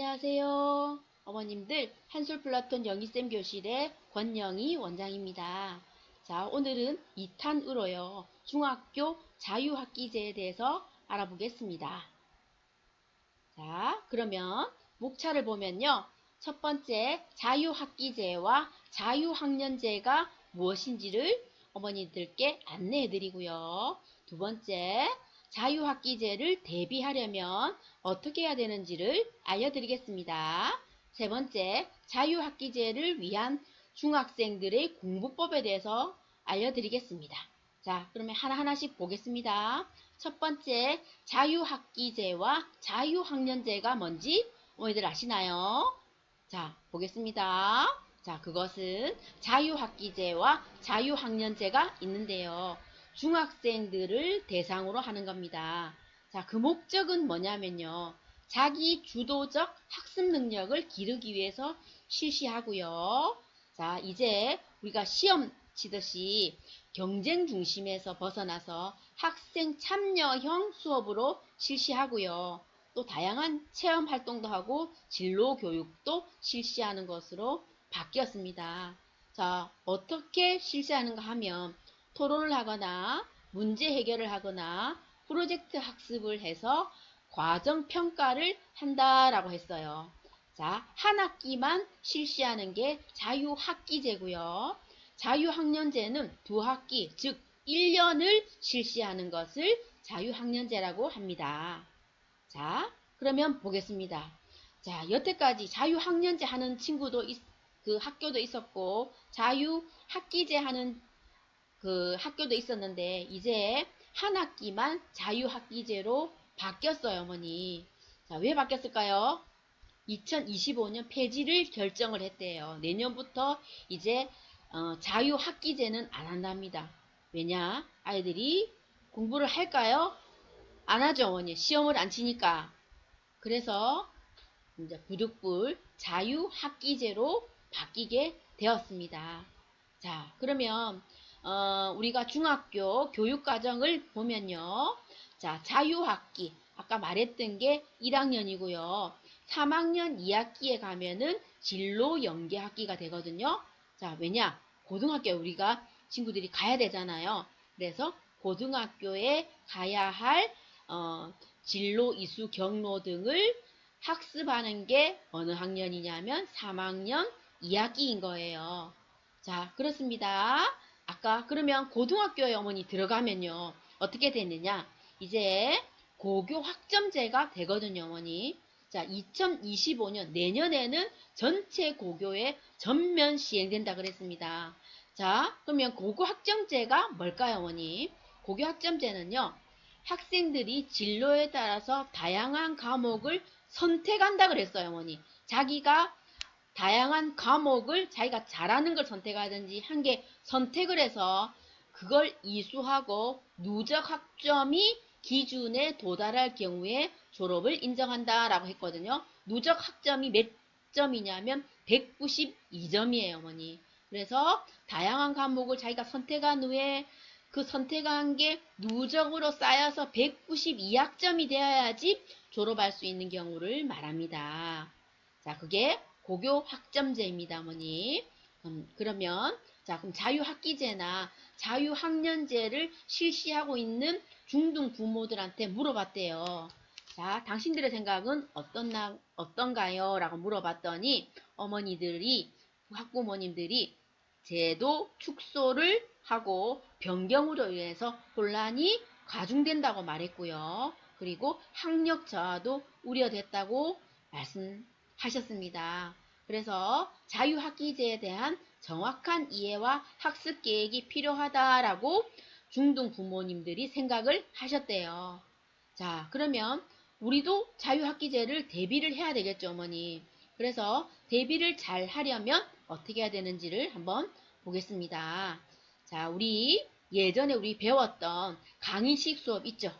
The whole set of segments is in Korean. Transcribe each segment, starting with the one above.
안녕하세요. 어머님들 한솔 플라톤 영희쌤 교실의 권영희 원장입니다. 자, 오늘은 2탄으로요. 중학교 자유학기제에 대해서 알아보겠습니다. 자, 그러면 목차를 보면요. 첫 번째 자유학기제와 자유학년제가 무엇인지를 어머니들께 안내해 드리고요. 두 번째 자유학기제를 대비하려면 어떻게 해야 되는지를 알려드리겠습니다. 세 번째, 자유학기제를 위한 중학생들의 공부법에 대해서 알려드리겠습니다. 자, 그러면 하나하나씩 보겠습니다. 첫 번째, 자유학기제와 자유학년제가 뭔지 어머니들 아시나요? 자, 보겠습니다. 자, 그것은 자유학기제와 자유학년제가 있는데요. 중학생들을 대상으로 하는 겁니다. 자, 그 목적은 뭐냐면요. 자기 주도적 학습 능력을 기르기 위해서 실시하고요. 자, 이제 우리가 시험 치듯이 경쟁 중심에서 벗어나서 학생 참여형 수업으로 실시하고요. 또 다양한 체험 활동도 하고 진로 교육도 실시하는 것으로 바뀌었습니다. 자, 어떻게 실시하는가 하면 토론을 하거나 문제 해결을 하거나 프로젝트 학습을 해서 과정 평가를 한다라고 했어요. 자, 한 학기만 실시하는 게 자유학기제고요. 자유학년제는 두 학기, 즉 1년을 실시하는 것을 자유학년제라고 합니다. 자, 그러면 보겠습니다. 자, 여태까지 자유학년제 하는 친구도 있, 그 학교도 있었고 자유학기제 하는 그 학교도 있었는데 이제 한 학기만 자유학기제로 바뀌었어요, 어머니. 자, 왜 바뀌었을까요? 2025년 폐지를 결정을 했대요. 내년부터 이제 어, 자유학기제는 안 한답니다. 왜냐? 아이들이 공부를 할까요? 안 하죠, 어머니. 시험을 안 치니까. 그래서 이제 부득불 자유학기제로 바뀌게 되었습니다. 자, 그러면 어, 우리가 중학교 교육과정을 보면요. 자, 자유학기. 아까 말했던 게 1학년이고요. 3학년 2학기에 가면은 진로 연계학기가 되거든요. 자, 왜냐? 고등학교에 우리가 친구들이 가야 되잖아요. 그래서 고등학교에 가야 할 어, 진로, 이수, 경로 등을 학습하는 게 어느 학년이냐면 3학년 2학기인 거예요. 자, 그렇습니다. 아까 그러면 고등학교에 어머니 들어가면요. 어떻게 됐느냐? 이제 고교 학점제가 되거든요, 어머니. 자, 2025년 내년에는 전체 고교에 전면 시행된다 그랬습니다. 자, 그러면 고교 학점제가 뭘까요, 어머니? 고교 학점제는요. 학생들이 진로에 따라서 다양한 과목을 선택한다 그랬어요, 어머니. 자기가 다양한 과목을 자기가 잘하는 걸 선택하든지 한 개 선택을 해서 그걸 이수하고 누적 학점이 기준에 도달할 경우에 졸업을 인정한다라고 했거든요. 누적 학점이 몇 점이냐면 192점이에요, 어머니. 그래서 다양한 과목을 자기가 선택한 후에 그 선택한 게 누적으로 쌓여서 192학점이 되어야지 졸업할 수 있는 경우를 말합니다. 자, 그게 고교 학점제입니다, 어머니. 음, 그러면 자, 그럼 자유학기제나 자유학년제를 실시하고 있는 중등 부모들한테 물어봤대요. 자, 당신들의 생각은 어떻나, 어떤가요? 라고 물어봤더니 어머니들이, 학부모님들이 제도 축소를 하고 변경으로 인해서 혼란이 가중된다고 말했고요. 그리고 학력 저하도 우려됐다고 말씀 하셨습니다. 그래서 자유학기제에 대한 정확한 이해와 학습 계획이 필요하다라고 중등 부모님들이 생각을 하셨대요. 자, 그러면 우리도 자유학기제를 대비를 해야 되겠죠, 어머니. 그래서 대비를 잘 하려면 어떻게 해야 되는지를 한번 보겠습니다. 자, 우리 예전에 우리 배웠던 강의식 수업 있죠?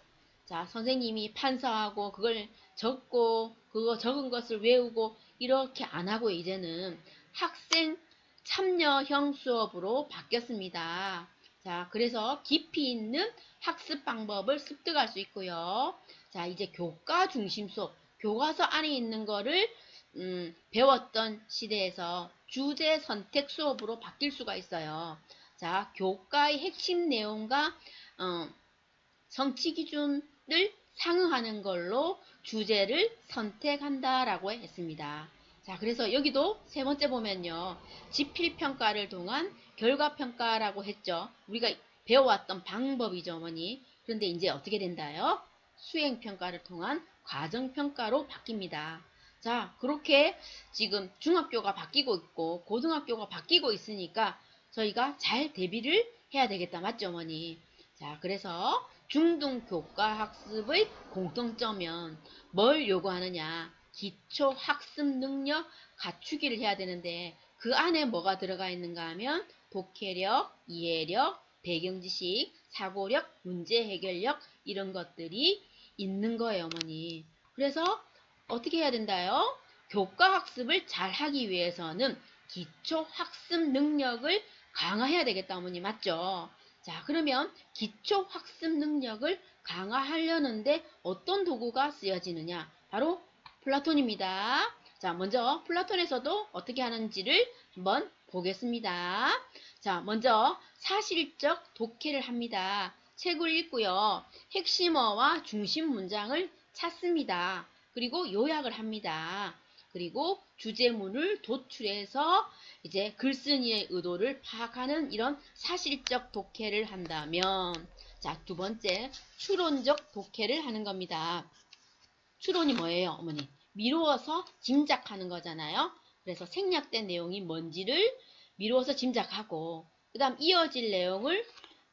자, 선생님이 판서하고 그걸 적고 그거 적은 것을 외우고 이렇게 안 하고 이제는 학생 참여형 수업으로 바뀌었습니다. 자, 그래서 깊이 있는 학습 방법을 습득할 수 있고요. 자, 이제 교과 중심 수업, 교과서 안에 있는 거를 음, 배웠던 시대에서 주제 선택 수업으로 바뀔 수가 있어요. 자, 교과의 핵심 내용과 어, 성취 기준 을 상응하는 걸로 주제를 선택한다라고 했습니다. 자, 그래서 여기도 세 번째 보면요. 지필평가를 통한 결과평가라고 했죠. 우리가 배워왔던 방법이죠, 어머니. 그런데 이제 어떻게 된다요? 수행평가를 통한 과정평가로 바뀝니다. 자, 그렇게 지금 중학교가 바뀌고 있고 고등학교가 바뀌고 있으니까 저희가 잘 대비를 해야 되겠다. 맞죠, 어머니? 자, 그래서 중등 교과 학습의 공통점은 뭘 요구하느냐? 기초 학습 능력 갖추기를 해야 되는데 그 안에 뭐가 들어가 있는가 하면 독해력, 이해력, 배경지식, 사고력, 문제 해결력 이런 것들이 있는 거예요, 어머니. 그래서 어떻게 해야 된다요? 교과 학습을 잘 하기 위해서는 기초 학습 능력을 강화해야 되겠다, 어머니. 맞죠? 자, 그러면 기초 학습 능력을 강화하려는데 어떤 도구가 쓰여지느냐? 바로 플라톤입니다. 자, 먼저 플라톤에서도 어떻게 하는지를 한번 보겠습니다. 자, 먼저 사실적 독해를 합니다. 책을 읽고요. 핵심어와 중심 문장을 찾습니다. 그리고 요약을 합니다. 그리고 주제문을 도출해서 이제 글쓴이의 의도를 파악하는 이런 사실적 독해를 한다면 자, 두 번째 추론적 독해를 하는 겁니다. 추론이 뭐예요, 어머니? 미루어서 짐작하는 거잖아요. 그래서 생략된 내용이 뭔지를 미루어서 짐작하고 그 다음 이어질 내용을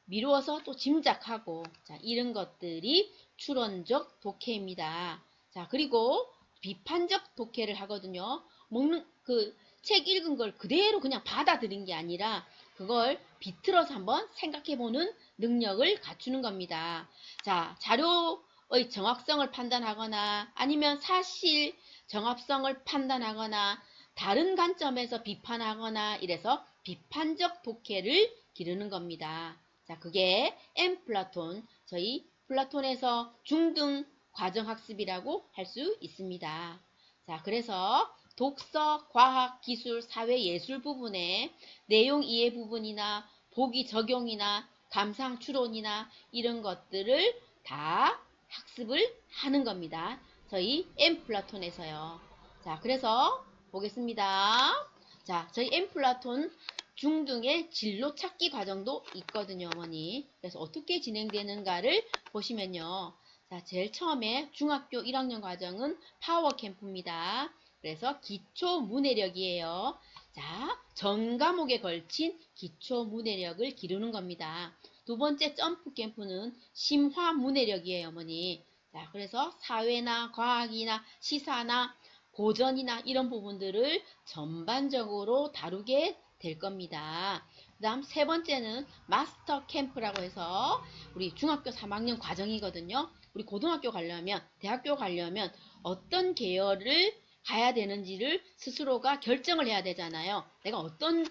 미루어서 또 짐작하고 자 이런 것들이 추론적 독해입니다. 자 그리고 비판적 독해를 하거든요. 먹는 그 책 읽은 걸 그대로 그냥 받아들인 게 아니라 그걸 비틀어서 한번 생각해보는 능력을 갖추는 겁니다. 자 자료의 정확성을 판단하거나 아니면 사실 정합성을 판단하거나 다른 관점에서 비판하거나 이래서 비판적 독해를 기르는 겁니다. 자, 그게 M 플라톤, 저희 플라톤에서 중등 과정학습이라고 할 수 있습니다. 자, 그래서 독서, 과학, 기술, 사회, 예술 부분에 내용 이해 부분이나 보기 적용이나 감상 추론이나 이런 것들을 다 학습을 하는 겁니다. 저희 M 플라톤에서요. 자, 그래서 보겠습니다. 자, 저희 M 플라톤 중등의 진로 찾기 과정도 있거든요, 어머니. 그래서 어떻게 진행되는가를 보시면요. 자, 제일 처음에 중학교 1학년 과정은 파워 캠프입니다. 그래서 기초 문해력이에요. 자, 전 과목에 걸친 기초 문해력을 기르는 겁니다. 두 번째 점프 캠프는 심화 문해력이에요, 어머니. 자, 그래서 사회나 과학이나 시사나 고전이나 이런 부분들을 전반적으로 다루게 될 겁니다. 그 다음 세 번째는 마스터 캠프라고 해서 우리 중학교 3학년 과정이거든요. 우리 고등학교 가려면, 대학교 가려면 어떤 계열을 가야 되는지를 스스로가 결정을 해야 되잖아요. 내가 어떤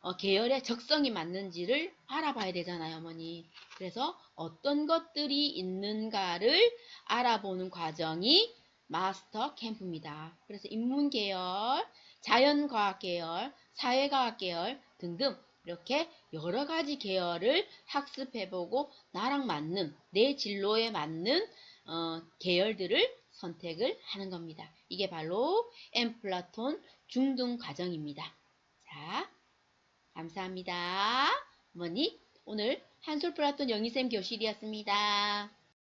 어, 계열의 적성이 맞는지를 알아봐야 되잖아요, 어머니. 그래서 어떤 것들이 있는가를 알아보는 과정이 마스터 캠프입니다. 그래서 인문 계열, 자연과학 계열, 사회과학 계열 등등 이렇게 여러 가지 계열을 학습해보고 나랑 맞는 내 진로에 맞는 어, 계열들을 선택을 하는 겁니다. 이게 바로 엠플라톤 중등 과정입니다. 자, 감사합니다. 어머니, 오늘 한솔플라톤 영희쌤 교실이었습니다.